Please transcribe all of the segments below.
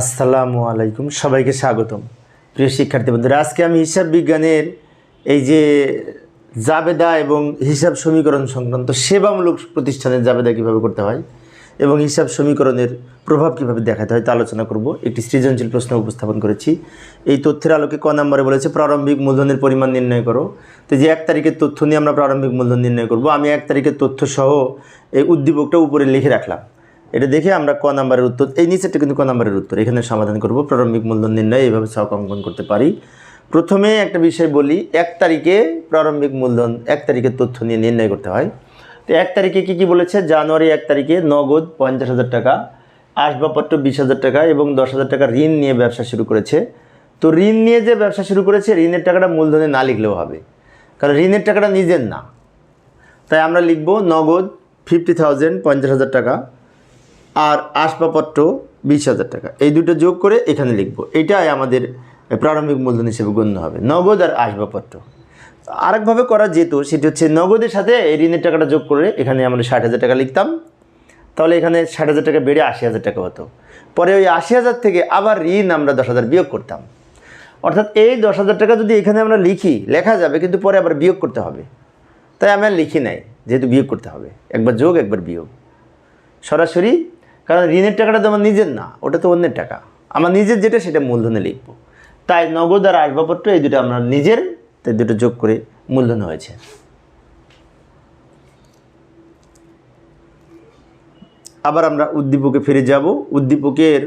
আসসালামু আলাইকুম, সবাইকে স্বাগতম। প্রিয় শিক্ষার্থী বন্ধুরা, আজকে আমি হিসাব বিজ্ঞানের এই যে জাবেদা এবং হিসাব সমীকরণ সংক্রান্ত সেবামূলক প্রতিষ্ঠানের জাবেদা কীভাবে করতে হয় এবং হিসাব সমীকরণের প্রভাব কীভাবে দেখাতে হয় তা আলোচনা করব। একটি সৃজনশীল প্রশ্ন উপস্থাপন করেছি। এই তথ্যের আলোকে ক নম্বরে বলেছে, প্রারম্ভিক মূলধনের পরিমাণ নির্ণয় করো। তো যে এক তারিখের তথ্য নিয়ে আমরা প্রারম্ভিক মূলধন নির্ণয় করব, আমি এক তারিখের তথ্য সহ এই উদ্দীপকটা উপরে লিখে রাখলাম। এটা দেখে আমরা ক নাম্বারের উত্তর, এই নিচেরটা কিন্তু ক নাম্বারের উত্তর। এখানে সমাধান করব, প্রারম্ভিক মূলধন নির্ণয় এইভাবে ছক অঙ্কন করতে পারি। প্রথমে একটা বিষয় বলি, এক তারিখে প্রারম্ভিক মূলধন, এক তারিখে তথ্য নিয়ে নির্ণয় করতে হয়। তো এক তারিখে কী কী বলেছে? জানুয়ারি এক তারিখে নগদ পঞ্চাশ হাজার টাকা, আসবাবপত্র বিশ হাজার টাকা এবং দশ হাজার টাকা ঋণ নিয়ে ব্যবসা শুরু করেছে। তো ঋণ নিয়ে যে ব্যবসা শুরু করেছে, ঋণের টাকাটা মূলধনে না লিখলেও হবে। কারণ ঋণের টাকাটা নিজের না। তাই আমরা লিখব নগদ ফিফটি থাউজেন্ড পঞ্চাশ হাজার টাকা আর আসবাবপত্র বিশ হাজার টাকা। এই দুটো যোগ করে এখানে লিখব। এটাই আমাদের প্রারম্ভিক মূলধন হিসেবে গণ্য হবে। নগদ আর আসবাবপত্র। আরেকভাবে করা যেত সেটি হচ্ছে নগদের সাথে এই ঋণের টাকাটা যোগ করে এখানে আমরা ষাট হাজার টাকা লিখতাম। তাহলে এখানে ষাট হাজার টাকা বেড়ে আশি হাজার টাকা হতো। পরে ওই আশি হাজার থেকে আবার ঋণ আমরা দশ হাজার বিয়োগ করতাম। অর্থাৎ এই দশ হাজার টাকা যদি এখানে আমরা লিখি, লেখা যাবে, কিন্তু পরে আবার বিয়োগ করতে হবে। তাই আমি লিখি নাই, যেহেতু বিয়োগ করতে হবে। একবার যোগ, একবার বিয়োগ। সরাসরি কারণ ঋণের টাকাটা তো আমার নিজের না, ওটা তো অন্যের টাকা। আমার নিজের যেটা সেটা মূলধনে লিখব। তাই নগদ আর আসবাবপত্র এই দুটো আমরা নিজের, তাই দুটো যোগ করে মূলধন হয়েছে। আবার আমরা উদ্দীপকে ফিরে যাব। উদ্দীপকের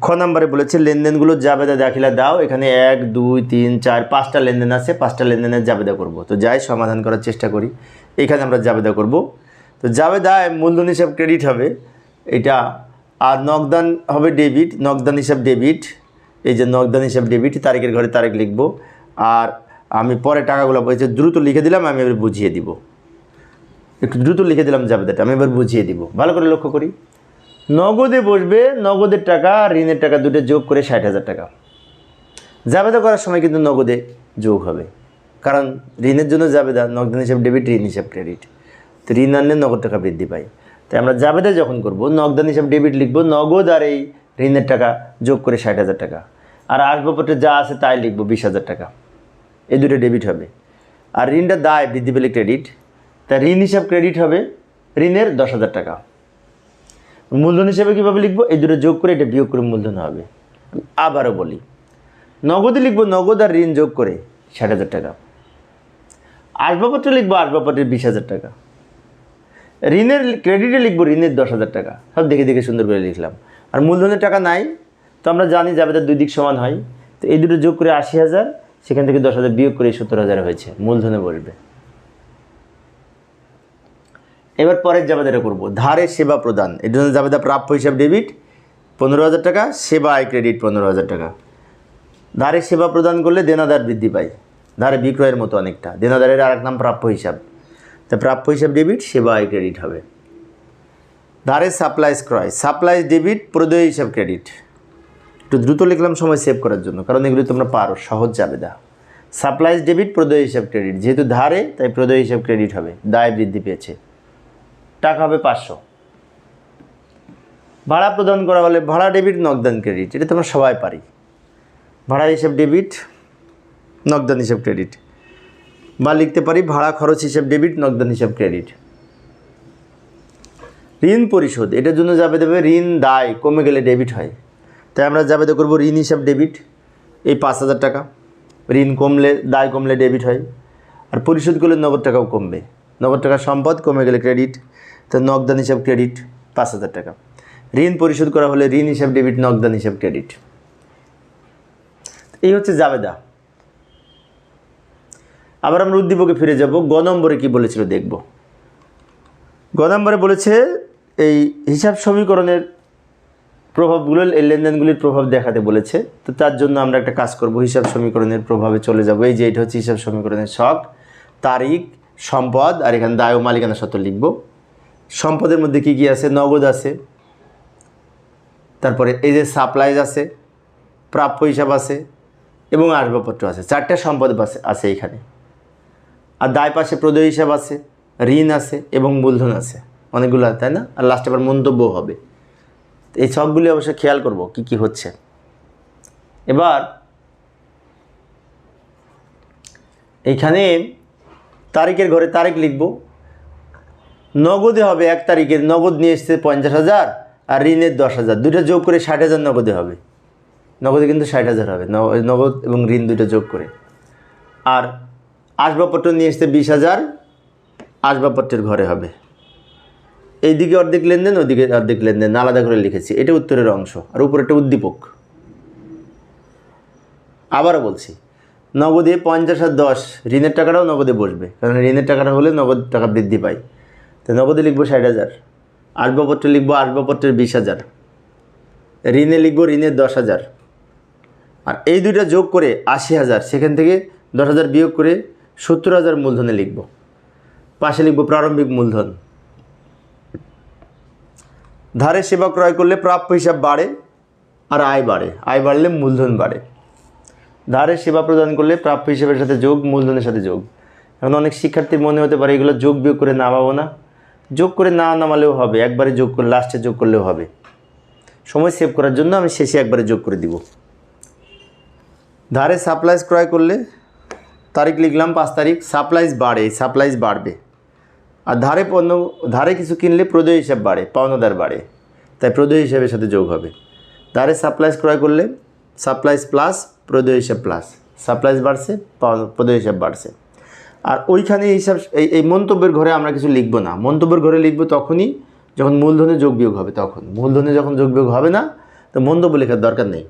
খ নাম্বারে বলেছে, লেনদেনগুলো জাবেদা দাখিলা দাও। এখানে এক, দুই, তিন, চার, পাঁচটা লেনদেন আছে। পাঁচটা লেনদেনের জাবেদা করব। তো যাই, সমাধান করার চেষ্টা করি। এখানে আমরা জাবেদা করব। তো জাবেদায় মূলধন হিসাব ক্রেডিট হবে। এটা, আর নগদান হবে ডেবিট নগদান হিসাব ডেবিট এই যে নগদান হিসাব ডেবিট তারিখের ঘরে তারিখ লিখব। আর আমি পরে টাকাগুলো বলছে দ্রুত লিখে দিলাম, আমি এবার বুঝিয়ে দিব। একটু দ্রুত লিখে দিলাম জাবেদাটা, আমি এবার বুঝিয়ে দিব। ভালো করে লক্ষ্য করি। নগদে বসবে, নগদের টাকা আর ঋণের টাকা দুটো যোগ করে ষাট হাজার টাকা। জাবেদা করার সময় কিন্তু নগদে যোগ হবে। কারণ ঋণের জন্য জাবেদা নগদ হিসাব ডেবিট ঋণ হিসাব ক্রেডিট। তো ঋণ আনলে নগদ টাকা বৃদ্ধি পায়। তাই আমরা জাবেদা যখন করব নগদান হিসাবে ডেবিট লিখব, নগদ আর এই ঋণের টাকা যোগ করে ষাট হাজার টাকা। আর আসবাবপত্রে যা আছে তাই লিখব বিশ হাজার টাকা। এই দুটো ডেবিট হবে। আর ঋণটা দায়, বৃদ্ধি পেলে ক্রেডিট তা ঋণ হিসাব ক্রেডিট হবে ঋণের দশ হাজার টাকা। মূলধন হিসাবে কীভাবে লিখব? এই দুটো যোগ করে এটা বিয়োগ করে মূলধন হবে। আবারও বলি, নগদে লিখব নগদ আর ঋণ যোগ করে ষাট হাজার টাকা। আসবাবপত্র লিখব আসবাবপত্রের বিশ হাজার টাকা। ঋণের ক্রেডিটে লিখব ঋণের দশ হাজার টাকা। সব দেখে দেখে সুন্দর করে লিখলাম। আর মূলধনের টাকা নাই, তো আমরা জানি যাবে তার দুই দিক সমান হয়। তো এই দুটো যোগ করে আশি হাজার, সেখান থেকে দশ হাজার বিয়োগ করে সত্তর হাজার হয়েছে, মূলধনে বসবে। এবার পরের জাবেদাটা করব, ধারে সেবা প্রদান। এর জন্য জাবেদা প্রাপ্য হিসাব ডেবিট, পনেরো হাজার টাকা, সেবা আয় ক্রেডিট পনেরো হাজার টাকা। ধারে সেবা প্রদান করলে দেনাদার বৃদ্ধি পায়। ধারে বিক্রয়ের মতো অনেকটা, দেনাদারের আরেক নাম প্রাপ্য হিসাব। তা প্রাপ্য হিসাব ডেবিট সেবা আয় ক্রেডিট হবে। ধারে সাপ্লাইজ ক্রয় সাপ্লাইজ ডেবিট প্রদয় হিসাব ক্রেডিট একটু দ্রুত লিখলাম, সময় সেভ করার জন্য, কারণ এগুলো তোমরা পারো, সহজ জাবেদা সাপ্লাইজ ডেবিট প্রদয় হিসাব ক্রেডিট যেহেতু ধারে, তাই প্রদয় হিসাব ক্রেডিট হবে। দায় বৃদ্ধি পেয়েছে। টাকা হবে পাঁচশো। ভাড়া প্রদান করা হলে ভাড়া ডেবিট নগদান ক্রেডিট এটা তোমরা সবাই পারি। ভাড়া, হিসাব ডেবিট নগদান হিসাব ক্রেডিট বা লিখতে পারি, ভাড়া, খরচ, হিসাব ডেবিট নগদান, হিসাব ক্রেডিট ঋণ পরিশোধ, এটার জন্য যাবে দেবে ঋণ দায় কমে গেলে ডেবিট হয়। তাই আমরা যাবে করব ঋণ, হিসাব ডেবিট এই পাঁচ হাজার টাকা। ঋণ কমলে, দায় কমলে ডেবিট হয়। আর পরিশোধ করলে নগদ টাকাও কমবে। নগদ টাকা সম্পদ কমে গেলে ক্রেডিট তো নগদান, হিসাব ক্রেডিট পাঁচ হাজার টাকা। ঋণ পরিশোধ করা হলে ঋণ, হিসাব ডেবিট নগদান, হিসাব ক্রেডিট এই হচ্ছে জাবেদা। আবার আমরা উদ্দীপকে ফিরে যাব। গ নম্বরে কী বলেছিল দেখব। গ নম্বরে বলেছে, এই হিসাব সমীকরণের প্রভাবগুলো, এই লেনদেনগুলির প্রভাব দেখাতে বলেছে। তো তার জন্য আমরা একটা কাজ করব, হিসাব সমীকরণের প্রভাবে চলে যাব। এই যে এটা হচ্ছে হিসাব সমীকরণের শখ, তারিখ, সম্পদ, আর এখানে দায় ও মালিকানা সত্ত্ব লিখব। সম্পদের মধ্যে কি কি আছে? নগদ আছে, তারপরে এই যে সাপ্লাইজ আছে, প্রাপ্য হিসাব আছে, এবং আসবাবপত্র আছে। চারটা সম্পদ আছে এখানে। আর দায় পাশে প্রদয় হিসাব আছে, ঋণ আছে এবং মূলধন আছে। অনেকগুলো, তাই না? আর লাস্টে আবার মন্তব্য হবে। এই সবগুলি অবশ্যই খেয়াল করব কি কি হচ্ছে। এবার এইখানে তারিখের ঘরে তারিখ লিখব। নগদে হবে এক তারিখের, নগদ নিয়ে এসছে পঞ্চাশ হাজার আর ঋণের দশ হাজার। দুটো যোগ করে ষাট হাজার নগদে হবে। নগদে কিন্তু ষাট হাজার হবে। নগদ এবং ঋণ দুটো যোগ করে। আর আসবাবপত্র নিয়ে এসছে বিশ হাজার, আসবাবপত্রের ঘরে হবে। এইদিকে অর্ধেক লেনদেন ওইদিকে অর্ধেক লেনদেন, আলাদা করে লিখেছি। এটা উত্তরের অংশ, আর উপরেটা উদ্দীপক। আবারও বলছি, নগদে পঞ্চাশ আর দশ, ঋণের টাকাটাও নগদে বসবে, কারণ ঋণের টাকাটা হলে নগদ টাকা বৃদ্ধি পায়। তো নগদে লিখব ষাট হাজার, আসবাবপত্রে লিখব আসবাবপত্রের বিশ হাজার, ঋণে লিখব ঋণের দশ হাজার। আর এই দুইটা যোগ করে আশি হাজার, সেখান থেকে দশ হাজার বিয়োগ করে সত্তর হাজার মূলধনে লিখব। পাশে লিখব প্রারম্ভিক মূলধন। ধারে সেবা ক্রয় করলে প্রাপ্য হিসাব বাড়ে আর আয় বাড়ে। আয় বাড়লে মূলধন বাড়ে। ধারে সেবা প্রদান করলে প্রাপ্য হিসাবের সাথে যোগ, মূলধনের সাথে যোগ। এখন অনেক শিক্ষার্থীর মনে হতে পারে এগুলো যোগ বিয়োগ করে নামাবো না। যোগ করে না নামালেও হবে, একবারে যোগ করে লাস্টে যোগ করলেও হবে। সময় সেভ করার জন্য আমি শেষে একবারে যোগ করে দিব। ধারে সাপ্লাইজ ক্রয় করলে তারিখ লিখলাম পাঁচ তারিখ সাপ্লাইজ বাড়ে সাপ্লাইজ বাড়বে। আর ধারে পণ্য, ধারে কিছু কিনলে প্রদেয় হিসাব বাড়ে, পাওনাদার বাড়ে। তাই প্রদেয় হিসাবের সাথে যোগ হবে। ধারে সাপ্লাইজ ক্রয় করলে সাপ্লাইজ প্লাস প্রদেয় হিসাব প্লাস সাপ্লাইজ বাড়ছে প্রদেয় হিসাব বাড়ছে। আর ওইখানে হিসাব, এই এই মন্তব্যের ঘরে আমরা কিছু লিখব না। মন্তব্যের ঘরে লিখব তখনই যখন মূলধনে যোগ বিয়োগ হবে, তখন। মূলধনে যখন যোগ বিয়োগ হবে না, তো মন্তব্য লেখার দরকার নেই।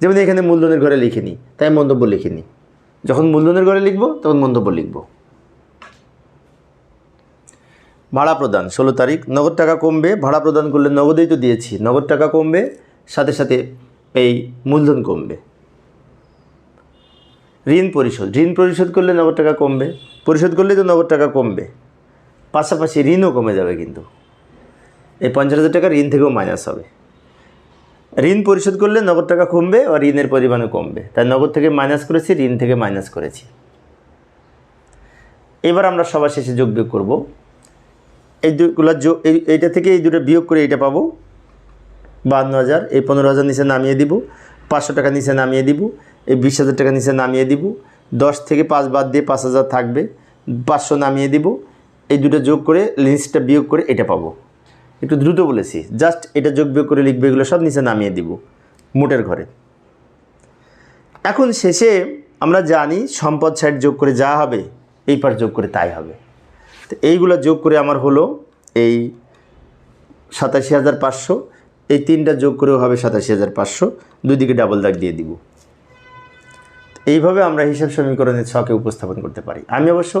যেমন এখানে মূলধনের ঘরে লিখিনি, তাই মন্তব্য লিখিনি। যখন মূলধনের ঘরে লিখব, তখন মন্তব্য লিখব। ভাড়া প্রদান, ষোলো তারিখ। নগদ টাকা কমবে, ভাড়া প্রদান করলে নগদেই তো দিয়েছি। নগদ টাকা কমবে, সাথে সাথে এই মূলধন কমবে। ঋণ পরিশোধ ঋণ পরিশোধ করলে নগদ টাকা কমবে। পরিশোধ করলে তো নগদ টাকা কমবে। পাশাপাশি ঋণও কমে যাবে কিন্তু। এই পঞ্চাশ হাজার টাকা ঋণ থেকেও মাইনাস হবে। ঋণ পরিশোধ করলে নগদ টাকা কমবে আর ঋণের পরিমাণও কমবে। তাই নগদ থেকে মাইনাস করেছি, ঋণ থেকে মাইনাস করেছি। এবার আমরা সবার শেষে যোগ বিয়োগ করব। এই দুগুলো যোগ, এই, এইটা থেকে এই দুটো বিয়োগ করে এইটা পাবো। বান্ন হাজার, এই পনেরো হাজার নিচে নামিয়ে দিব। পাঁচশো টাকা নিচে নামিয়ে দিব। এই বিশ হাজার টাকা নিচে নামিয়ে দিব। দশ থেকে পাঁচ বাদ দিয়ে পাঁচ হাজার থাকবে। পাঁচশো নামিয়ে দিব। এই দুটো যোগ করে লিস্টটা বিয়োগ করে এটা পাবো। একটু দ্রুত বলেছি। জাস্ট এটা যোগ বিয়োগ করে লিখবে এগুলো সব নিচে নামিয়ে দিব, মোটের ঘরে। এখন শেষে আমরা জানি সম্পদ সাইড যোগ করে যা হবে, এই পার যোগ করে তাই হবে। তো এইগুলো যোগ করে আমার হলো এই সাতাশি হাজার পাঁচশো, এই তিনটা যোগ করেও হবে সাতাশি হাজার পাঁচশো দুই দিকে ডাবল দাগ দিয়ে দিব। এইভাবে আমরা হিসাব সমীকরণের ছকে উপস্থাপন করতে পারি। আমি অবশ্য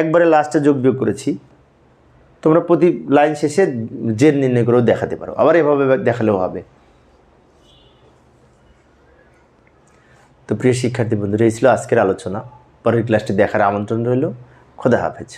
একবারে লাস্টে যোগ বিয়োগ করেছি। তোমরা প্রতি লাইন শেষে জের নির্ণয় করেও দেখাতে পারো। আবার এভাবে দেখালেও হবে। তো প্রিয় শিক্ষার্থী বন্ধুরা, এই ছিল আজকের আলোচনা। পরের ক্লাসটি দেখার আমন্ত্রণ রইল। খোদা হাফেজ।